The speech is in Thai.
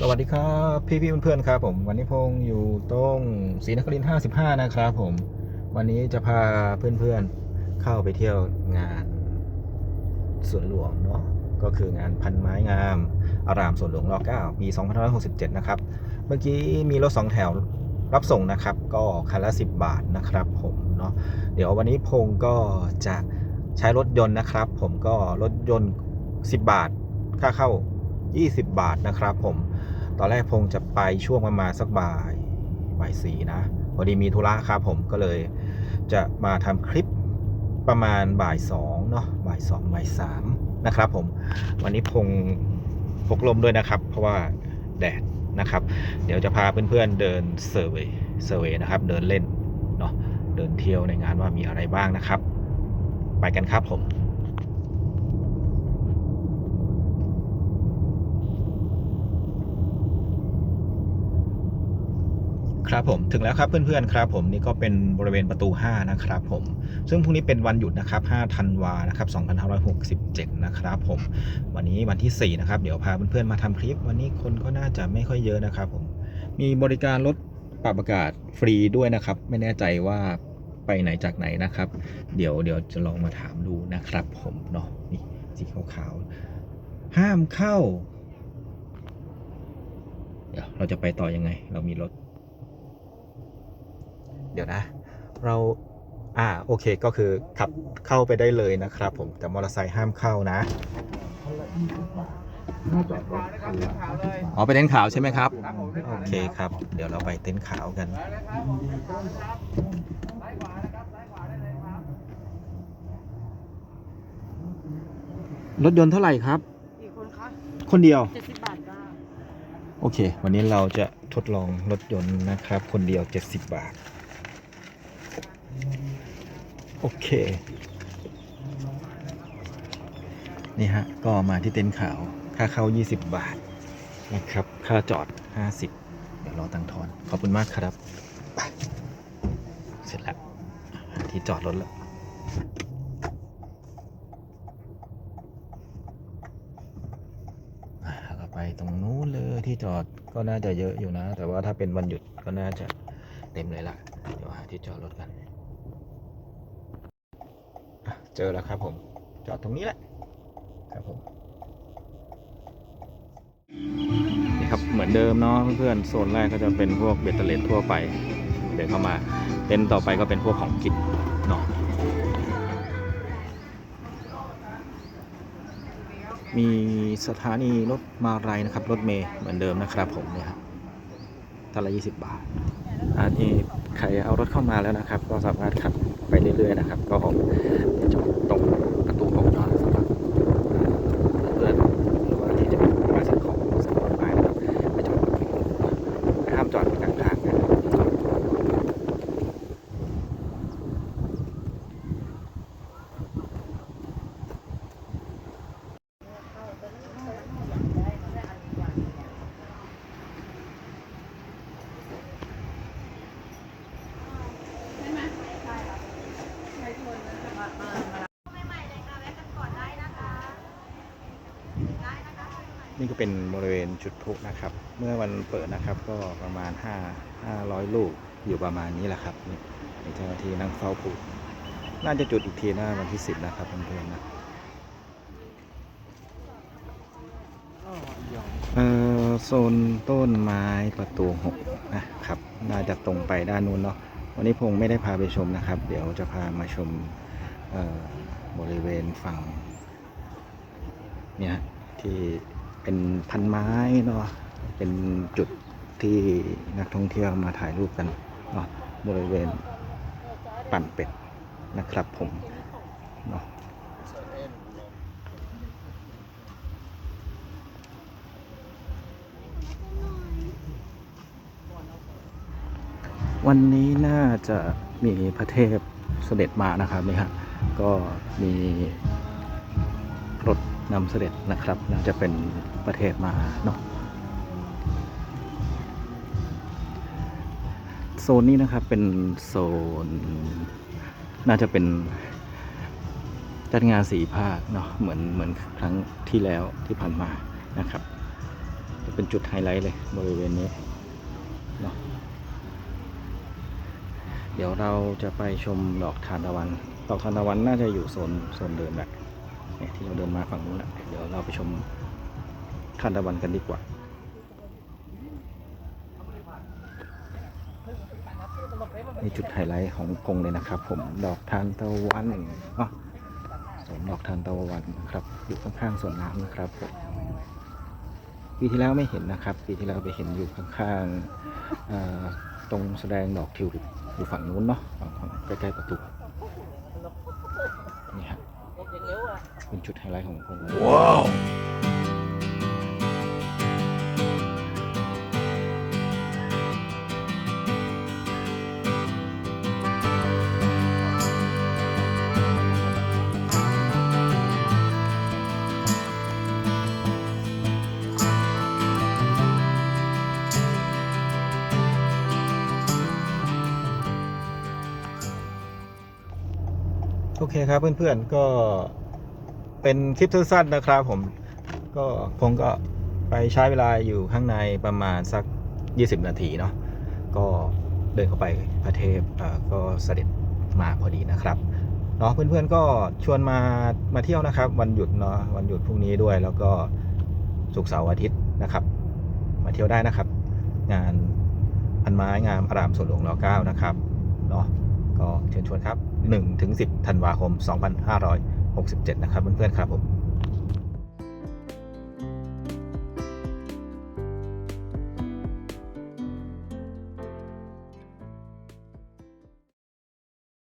สวัสดีครับพี่พี่เพื่อนๆครับผมวันนี้พงอยู่ตรงศรีนครินทร์55 นะครับผม วันนี้จะพาเพื่อนๆเข้าไปเที่ยวงานสวนหลวงเนาะก็คืองานพันไม้งามอารามสวนหลวงร9ปี2567 นะครับ เมื่อกี้มีรถสองแถวรับส่งนะครับ ก็คันละ 10 บาทนะครับผมเนาะเดี๋ยววันนี้พงก็จะใช้รถยนต์นะครับ ผมก็รถยนต์ 10 บาทค่าเข้า 20 บาทนะครับผม ตอนแรกพงจะไปช่วงประมาณสักบ่ายบ่ายสี่นะพอดีมีธุระครับผมก็เลยจะมาทำคลิปประมาณบ่ายสองเนาะบ่ายสองบ่ายสามนะครับผมวันนี้พงพกลมด้วยนะครับ เพราะว่าแดดนะครับ เดี๋ยวจะพาเพื่อนๆเดินเซอร์เวยเซอร์เวยนะครับ เดินเล่นเนาะเดินเที่ยวในงานว่ามีอะไรบ้างนะครับ ไปกันครับผม ครับผมถึงแล้วครับเพื่อนๆครับผมนี่ก็เป็นบริเวณประตู 5 นะครับผมซึ่งพรุ่งนี้เป็นวันหยุดนะครับ 5 ธันวานะครับ 2567 นะครับผมวันนี้วันที่ 4 นะครับ เดี๋ยวพาเพื่อนๆมาทำคลิป วันนี้คนก็น่าจะไม่ค่อยเยอะนะครับผมมีบริการรถปรับอากาศฟรีด้วยนะครับ ไม่แน่ใจว่าไปไหนจากไหนนะครับ เดี๋ยวเดี๋ยวจะลองมาถามดูนะครับผมเนาะนี่สีขาวๆห้ามเข้า เดี๋ยวเราจะไปต่อยังไง เรามีรถ เดี๋ยวนะ เราอ่าโอเคก็คือขับเข้าไปได้เลยนะครับ ผมแต่มอเตอร์ไซค์ห้ามเข้านะอ๋อไปเต็นท์ขาวใช่ไหมครับ โอเคครับ เดี๋ยวเราไปเต็นท์ขาวกันรถยนต์เท่าไหร่ครับกี่คนคะคนเดียวเจ็ดสิบบาทจ้าโอเค วันนี้เราจะทดลองรถยนต์นะครับ คนเดียว70บาท โอเค นี่ฮะ ก็มาที่เต็นท์ขาว ค่าเข้า 20 บาท นะครับ ค่าจอด 50 เดี๋ยวรอตังค์ทอน ขอบคุณมากครับ เสร็จแล้ว ที่จอดรถแล้วไปตรงนู้นเลยที่จอดก็น่าจะเยอะอยู่นะ แต่ว่าถ้าเป็นวันหยุดก็น่าจะเต็มเลยล่ะ เดี๋ยวหาที่จอดรถกัน เจอแล้วครับผม จอดตรงนี้แหละครับผมนี่ครับเหมือนเดิมเนาะเพื่อนๆโซนแรกก็จะเป็นพวกเบตเตอร์เลสทั่วไปเดินเข้ามาเต็นต่อไปก็เป็นพวกของกินเนาะมีสถานีรถมาลายนะครับ รถเมย์เหมือนเดิมนะครับผมเนี่ยครับท่านละ20บาท อันนี้ใครเอารถเข้ามาแล้วนะครับ ก็สามารถขับไปเรื่อยๆนะครับ ก็จะจอดตรงประตูของนอนสำหรับเพื่อนหรือว่าที่จะมาซื้อของซื้อรถไปนะครับไปจอดตรงนี้ห้ามจอดกลางทางนะ นี่ก็เป็นบริเวณจุดพลุนะครับ เมื่อวันเปิดนะครับก็ประมาณ 5 500 ลูกอยู่ประมาณนี้แหละครับนี่เจ้าหน้าที่นั่งเฝ้าพลุน่าจะจุดอีกทีหน้าวันที่ 10 นะครับเพื่อนๆนะเอ่อโซนต้นไม้ประตูหกนะครับ น่าจะตรงไปด้านนู้นเนาะวันนี้พงไม่ได้พาไปชมนะครับ เดี๋ยวจะพามาชมบริเวณฝั่งเนี่ยที่ เป็นพันไม้เนาะเป็นจุดที่นักท่องเที่ยวมาถ่ายรูปกันเนาะบริเวณปั่นเป็ดนะครับผมเนาะวันนี้น่าจะมีพระเทพเสด็จมานะครับนี่ฮะก็มีรถ นำเสด็จนะครับ น่าจะเป็นประเทศมาเนาะโซนนี้นะครับเป็นโซน น่าจะเป็นจัดงานสีภาคเนาะเหมือนเหมือนครั้งที่แล้วที่ผ่านมานะครับ จะเป็นจุดไฮไลท์เลยบริเวณนี้เนาะเดี๋ยวเราจะไปชมดอกทานตะวัน ดอกทานตะวันน่าจะอยู่โซนโซนเดิมแหละ เนี่ยที่เราเดินมาฝั่งนู้นแหละเดี๋ยวเราไปชมทานตะวันกันดีกว่านี่จุดไฮไลท์ของกงเลยนะครับ ผมดอกทานตะวันเนาะสวนดอกทานตะวันนะครับ อยู่ข้างๆสวนน้ำนะครับผมปีที่แล้วไม่เห็นนะครับ ปีที่แล้วไปเห็นอยู่ข้างๆตรงแสดงดอกทิวลิปอยู่ฝั่งนู้นเนาะฝั่งใกล้ๆประตูนี่ฮะ เป็นจุดไฮไลท์ของกงเลยว้าวโอเคครับเพื่อนๆก็ เป็นคลิปสั้นๆนะครับผมก็ผมก็ไปใช้เวลาอยู่ข้างในประมาณสัก 20 นาทีเนาะก็เดินเข้าไปพระเทพเก็เสด็จมาพอดีนะครับเนาะเพื่อนๆก็ชวนมามาเที่ยวนะครับ วันหยุดเนาะวันหยุดพรุ่งนี้ด้วยแล้วก็ศุกร์เสาร์อาทิตย์นะครับ มาเที่ยวได้นะครับ งานพันไม้งามอารามสวนหลวงรอเก้านะครับเนาะก็เชิญชวนครับ1ถึง10ธันวาคม 67 นะครับเพื่อนๆครับผม